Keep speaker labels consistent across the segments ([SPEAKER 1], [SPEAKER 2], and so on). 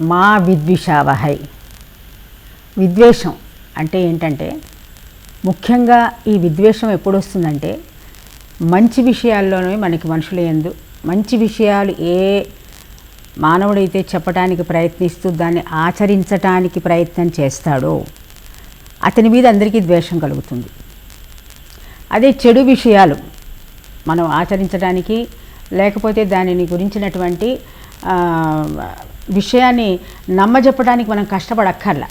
[SPEAKER 1] మా విద్విషావహై. విద్వేషం అంటే ఏంటంటే ముఖ్యంగా ఈ విద్వేషం ఎప్పుడు వస్తుందంటే మంచి విషయాల్లోనే మనకి మనుషులు ఎందు మంచి విషయాలు ఏ మానవుడైతే చెప్పడానికి ప్రయత్నిస్తూ దాన్ని ఆచరించటానికి ప్రయత్నం చేస్తాడో అతని మీద అందరికీ ద్వేషం కలుగుతుంది. అదే చెడు విషయాలు మనం ఆచరించడానికి లేకపోతే దానిని గురించినటువంటి విషయాన్ని నమ్మజెప్పడానికి మనం కష్టపడక్కర్లా.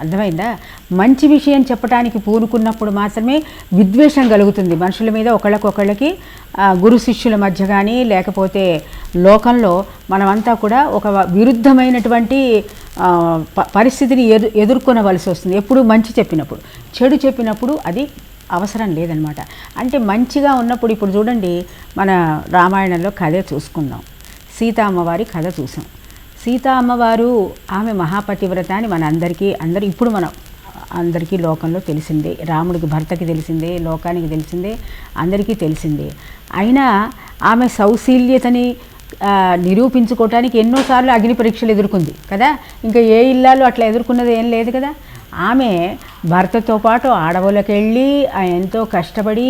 [SPEAKER 1] అర్థమైందా? మంచి విషయం చెప్పడానికి పూనుకున్నప్పుడు మాత్రమే విద్వేషం కలుగుతుంది. మనుషుల మీద ఒకళ్ళకొకళ్ళకి గురు శిష్యుల మధ్య కానీ లేకపోతే లోకంలో మనమంతా కూడా ఒక విరుద్ధమైనటువంటి పరిస్థితిని ఎదు ఎదుర్కొనవలసి వస్తుంది. ఎప్పుడు మంచి చెప్పినప్పుడు. చెడు చెప్పినప్పుడు అది అవసరం లేదనమాట. అంటే మంచిగా ఉన్నప్పుడు ఇప్పుడు చూడండి మన రామాయణంలో కథే చూసుకుందాం. సీతా అమ్మవారి కథ చూసాం. సీతా అమ్మవారు ఆమె మహాపతివ్రత అని మన అందరికీ అందరూ ఇప్పుడు మనం అందరికీ లోకంలో తెలిసిందే. రాముడికి భర్తకి తెలిసిందే లోకానికి తెలిసిందే అందరికీ తెలిసిందే. అయినా ఆమె సౌశీల్యతని నిరూపించుకోవటానికి ఎన్నోసార్లు అగ్ని పరీక్షలు ఎదుర్కొంది కదా? ఇంకా ఏ ఇల్లాలు అట్లా ఎదుర్కొన్నది ఏం లేదు కదా? ఆమె భర్తతో పాటు అడవులకు వెళ్ళి ఎంతో కష్టపడి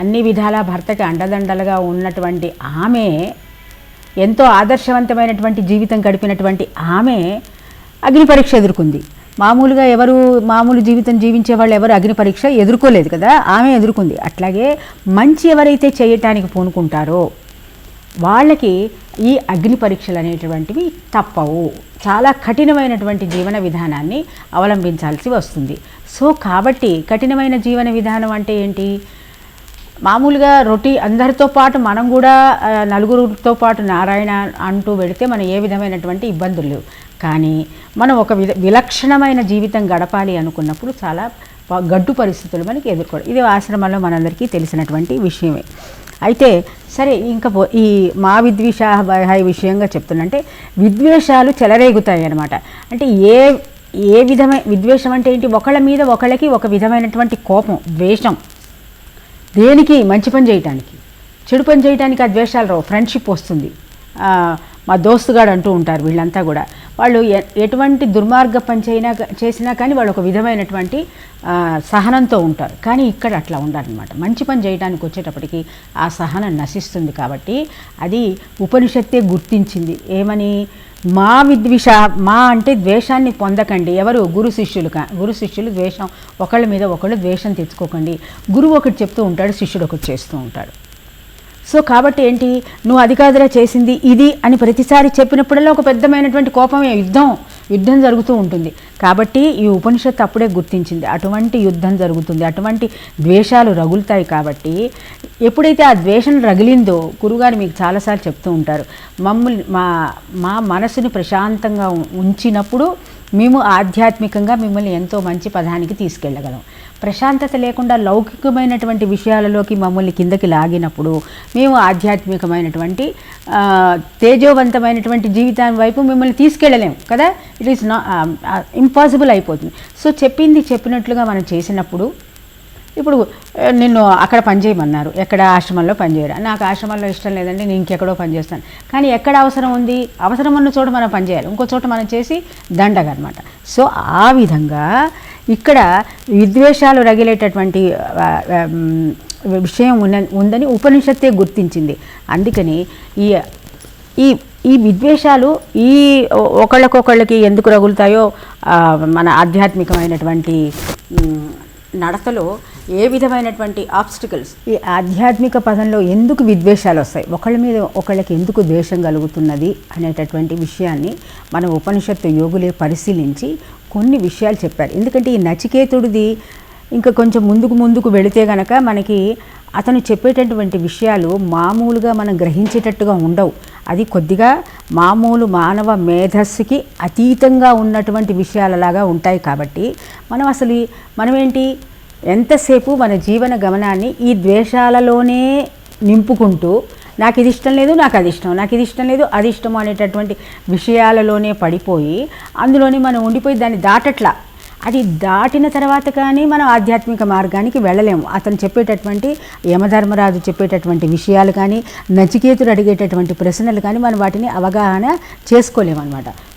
[SPEAKER 1] అన్ని విధాల భర్తకి అండదండలుగా ఉన్నటువంటి ఆమె ఎంతో ఆదర్శవంతమైనటువంటి జీవితం గడిపినటువంటి ఆమె అగ్ని పరీక్ష ఎదుర్కొంది. మామూలుగా ఎవరు మామూలు జీవితం జీవించే వాళ్ళు ఎవరు అగ్ని పరీక్ష ఎదుర్కోలేదు కదా ఆమె ఎదుర్కొంది. అట్లాగే మంచి ఎవరైతే చేయటానికి పూనుకుంటారో వాళ్ళకి ఈ అగ్ని పరీక్షలు అనేటువంటివి తప్పవు. చాలా కఠినమైనటువంటి జీవన విధానాన్ని అవలంబించాల్సి వస్తుంది. సో కాబట్టి కఠినమైన జీవన విధానం అంటే ఏంటి? మామూలుగా రొటీ అందరితో పాటు మనం కూడా నలుగురితో పాటు నారాయణ అంటూ వెళితే మనం ఏ విధమైనటువంటి ఇబ్బందులు లేవు. కానీ మనం ఒక విధ విలక్షణమైన జీవితం గడపాలి అనుకున్నప్పుడు చాలా గడ్డు పరిస్థితులు మనకి ఎదుర్కోవడం ఇది ఆశ్రమంలో మనందరికీ తెలిసినటువంటి విషయమే. అయితే సరే ఇంకా ఈ మా విద్వేషాభయ విషయంగా చెప్తున్నంటే విద్వేషాలు చెలరేగుతాయి అన్నమాట. అంటే ఏ ఏ విధమైన విద్వేషం అంటే ఏంటి? ఒకళ్ళ మీద ఒకళ్ళకి ఒక విధమైనటువంటి కోపం ద్వేషం. దేనికి? మంచి పని చేయటానికి. చెడు పని చేయటానికి ఆ ద్వేషాలు రావు. ఫ్రెండ్షిప్ వస్తుంది. మా దోస్తుగాడు అంటూ ఉంటారు వీళ్ళంతా కూడా. వాళ్ళు ఎటువంటి దుర్మార్గ పని చేయినా చేసినా కానీ వాళ్ళు ఒక విధమైనటువంటి సహనంతో ఉంటారు. కానీ ఇక్కడ అట్లా ఉండాలన్నమాట. మంచి పని చేయడానికి వచ్చేటప్పటికి ఆ సహనం నశిస్తుంది కాబట్టి అది ఉపనిషత్తే గుర్తించింది. ఏమని? మా విద్విష మా అంటే ద్వేషాన్ని పొందకండి. ఎవరు? గురు శిష్యులు గురు శిష్యులు ద్వేషం ఒకళ్ళ మీద ఒకళ్ళు ద్వేషం తెచ్చుకోకండి. గురువు ఒకటి చెప్తూ ఉంటాడు శిష్యుడు ఒకటి చేస్తూ ఉంటాడు. సో కాబట్టి ఏంటి? నువ్వు అది కాదురా చేసింది ఇది అని ప్రతిసారి చెప్పినప్పుడల్లా ఒక పెద్దమైనటువంటి కోపమే యుద్ధం యుద్ధం జరుగుతూ ఉంటుంది. కాబట్టి ఈ ఉపనిషత్తు అప్పుడే గుర్తించింది. అటువంటి యుద్ధం జరుగుతుంది. అటువంటి ద్వేషాలు రగులుతాయి కాబట్టి ఎప్పుడైతే ఆ ద్వేషం రగిలిందో గురుగారు మీకు చాలాసార్లు చెప్తూ ఉంటారు మమ్మల్ని మా మా మనసుని ప్రశాంతంగా ఉంచినప్పుడు మేము ఆధ్యాత్మికంగా మిమ్మల్ని ఎంతో మంచి పదానికి తీసుకెళ్ళగలం. ప్రశాంతత లేకుండా లౌకికమైనటువంటి విషయాలలోకి మమ్మల్ని కిందకి లాగినప్పుడు మేము ఆధ్యాత్మికమైనటువంటి తేజోవంతమైనటువంటి జీవితాన్ని వైపు మిమ్మల్ని తీసుకెళ్ళలేము కదా? ఇట్ ఈస్ నా ఇంపాసిబుల్ అయిపోతుంది. సో చెప్పింది చెప్పినట్లుగా మనం చేసినప్పుడు ఇప్పుడు నిన్ను అక్కడ పనిచేయమన్నారు ఎక్కడ ఆశ్రమంలో పనిచేయరా నాకు ఆశ్రమంలో ఇష్టం లేదండి నేను ఇంకెక్కడో పనిచేస్తాను కానీ ఎక్కడ అవసరం ఉంది? అవసరం ఉన్న చోట మనం పనిచేయాలి ఇంకో చోట మనం చేసి దండగ అనమాట సో ఆ విధంగా ఇక్కడ విద్వేషాలు రగిలేటటువంటి విషయం ఉన్న ఉందని ఉపనిషత్తే గుర్తించింది. అందుకని ఈ ఈ ఈ విద్వేషాలు ఈ ఒకళ్ళకొకళ్ళకి ఎందుకు రగులుతాయో మన ఆధ్యాత్మికమైనటువంటి నడతలో ఏ విధమైనటువంటి ఆబ్స్టికల్స్ ఈ ఆధ్యాత్మిక పదంలో ఎందుకు విద్వేషాలు వస్తాయి? ఒకళ్ళ మీద ఒకళ్ళకి ఎందుకు ద్వేషం కలుగుతున్నది అనేటటువంటి విషయాన్ని మన ఉపనిషత్తు యోగులే పరిశీలించి కొన్ని విషయాలు చెప్పారు. ఎందుకంటే ఈ నచికేతుడిది ఇంకా కొంచెం ముందుకు ముందుకు వెళితే గనక మనకి అతను చెప్పేటటువంటి విషయాలు మామూలుగా మనం గ్రహించేటట్టుగా ఉండవు. అది కొద్దిగా మామూలు మానవ మేధస్సుకి అతీతంగా ఉన్నటువంటి విషయాలలాగా ఉంటాయి కాబట్టి మనం అసలు మనమేంటి ఎంతసేపు మన జీవన గమనాన్ని ఈ ద్వేషాలలోనే నింపుకుంటూ నాకు ఇది ఇష్టం లేదు నాకు అది ఇష్టం నాకు ఇది ఇష్టం లేదు అది ఇష్టం అనేటటువంటి విషయాలలోనే పడిపోయి అందులోనే మనం ఉండిపోయి దాన్ని దాటట్లా. అది దాటిన తర్వాత కానీ మనం ఆధ్యాత్మిక మార్గానికి వెళ్ళలేము. అతను చెప్పేటటువంటి యమధర్మరాజు చెప్పేటటువంటి విషయాలు కానీ నచికేతుడు అడిగేటటువంటి ప్రశ్నలు కానీ మనం వాటిని అవగాహన చేసుకోలేము అనమాట